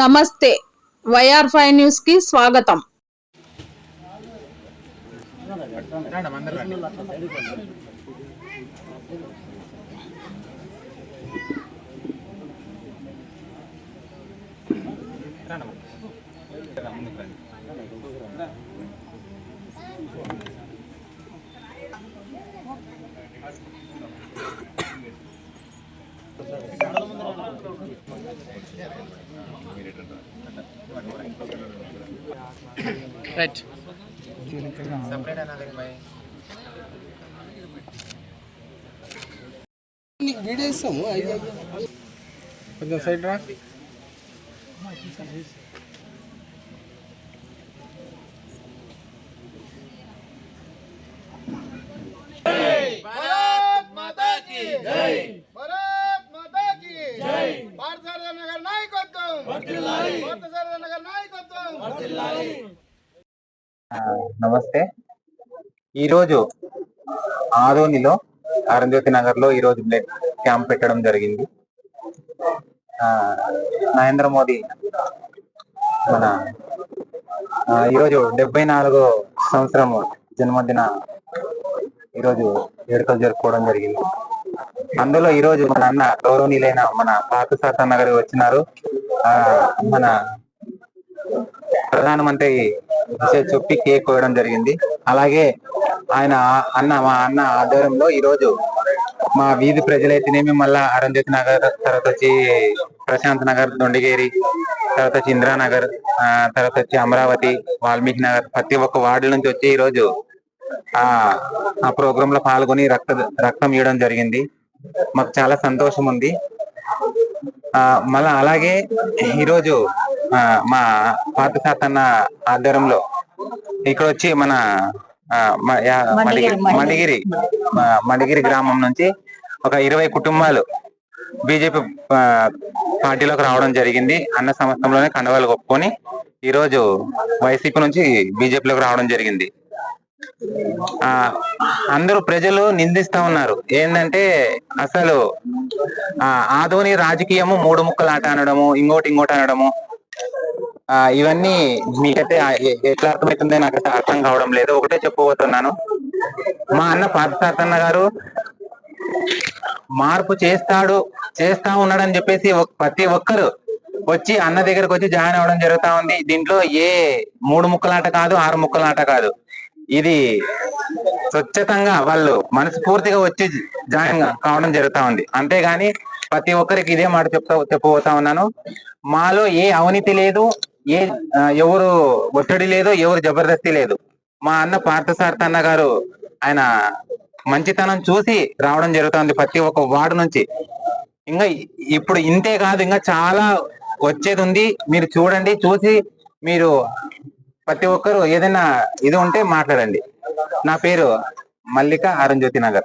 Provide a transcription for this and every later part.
నమస్తే. YR five న్యూస్కి స్వాగతం. రైట్ వీడియో ఇస్తాము కొంచెం సైడ్ రా. నాయకత్వం. నమస్తే. ఈరోజు ఆదోనిలో అరుంధతి నగర్లో ఈరోజు బ్లడ్ క్యాంప్ పెట్టడం జరిగింది. ఆ, నరేంద్ర మోదీ మన ఈరోజు డెబ్బై నాలుగో సంవత్సరము జన్మదిన ఈరోజు వేడుకలు జరుపుకోవడం జరిగింది. అందులో ఈరోజు మన అన్న గౌరవనీయులైన మన పాత సాతన్న గారు వచ్చినారు. మన ప్రధానమంత్రి విషయం చెప్పి కేక్ కోయడం జరిగింది. అలాగే ఆయన అన్న మా అన్న ఆధ్వర్యంలో ఈ రోజు మా వీధి ప్రజలైతేనేమి మళ్ళా అరంజిత్ నగర్ తర్వాత వచ్చి ప్రశాంత్ నగర్ దొండిగేరి తర్వాత వచ్చి ఇందిరానగర్ ఆ తర్వాత వచ్చి అమరావతి వాల్మీకి నగర్ ప్రతి ఒక్క వార్డు నుంచి వచ్చి ఈ రోజు ఆ ఆ ప్రోగ్రామ్లో పాల్గొని రక్త రక్తం ఇవ్వడం జరిగింది. మాకు చాలా సంతోషం ఉంది. ఆ మళ్ళా అలాగే ఈరోజు ఆ, మా పాత సాతన్న ఆధ్వర్యంలో ఇక్కడ వచ్చి మన మడిగిరి మడిగిరి గ్రామం నుంచి ఒక ఇరవై కుటుంబాలు బీజేపీ పార్టీలోకి రావడం జరిగింది. అన్న సంస్థంలోనే కండవాలు ఒప్పుకొని ఈ రోజు వైసీపీ నుంచి బీజేపీలోకి రావడం జరిగింది. అందరూ ప్రజలు నిందిస్తా ఉన్నారు. ఏంటంటే అసలు ఆ ఆధోని రాజకీయము మూడు ముక్కలు ఆట అనడము ఇంకోటి ఇంకోటి అనడము ఆ ఇవన్నీ మీకైతే ఎట్లా అర్థమవుతుందో నాకు అర్థం కావడం లేదు. ఒకటే చెప్పబోతున్నాను. మా అన్న పార్థసారథన్న గారు మార్పు చేస్తాడు చేస్తా ఉన్నాడని చెప్పేసి ప్రతి ఒక్కరు వచ్చి అన్న దగ్గరకు వచ్చి జాయిన్ అవ్వడం జరుగుతా ఉంది. దీంట్లో ఏ మూడు ముక్కలాట కాదు ఆరు ముక్కలాట కాదు. ఇది స్వచ్ఛతంగా వాళ్ళు మనస్ఫూర్తిగా వచ్చి జాయిన్ కావడం జరుగుతా ఉంది. అంతేగాని ప్రతి ఒక్కరికి ఇదే మాట చెప్తా చెప్పబోతా ఉన్నాను. మాలో ఏ అవినీతి లేదు ఏ ఎవరు ఒత్తిడి లేదు ఎవరు జబర్దస్తి లేదు. మా అన్న పార్థసారథ అన్న గారు ఆయన మంచితనం చూసి రావడం జరుగుతుంది ప్రతి ఒక్క వార్డు నుంచి. ఇంకా ఇప్పుడు ఇంతే కాదు ఇంకా చాలా వచ్చేది ఉంది. మీరు చూడండి చూసి మీరు ప్రతి ఒక్కరు ఏదైనా ఇది ఉంటే మాట్లాడండి. నా పేరు మల్లిక అరుణ్జ్యోతి నగర్.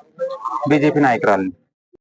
బీజేపీ నాయకురాలు.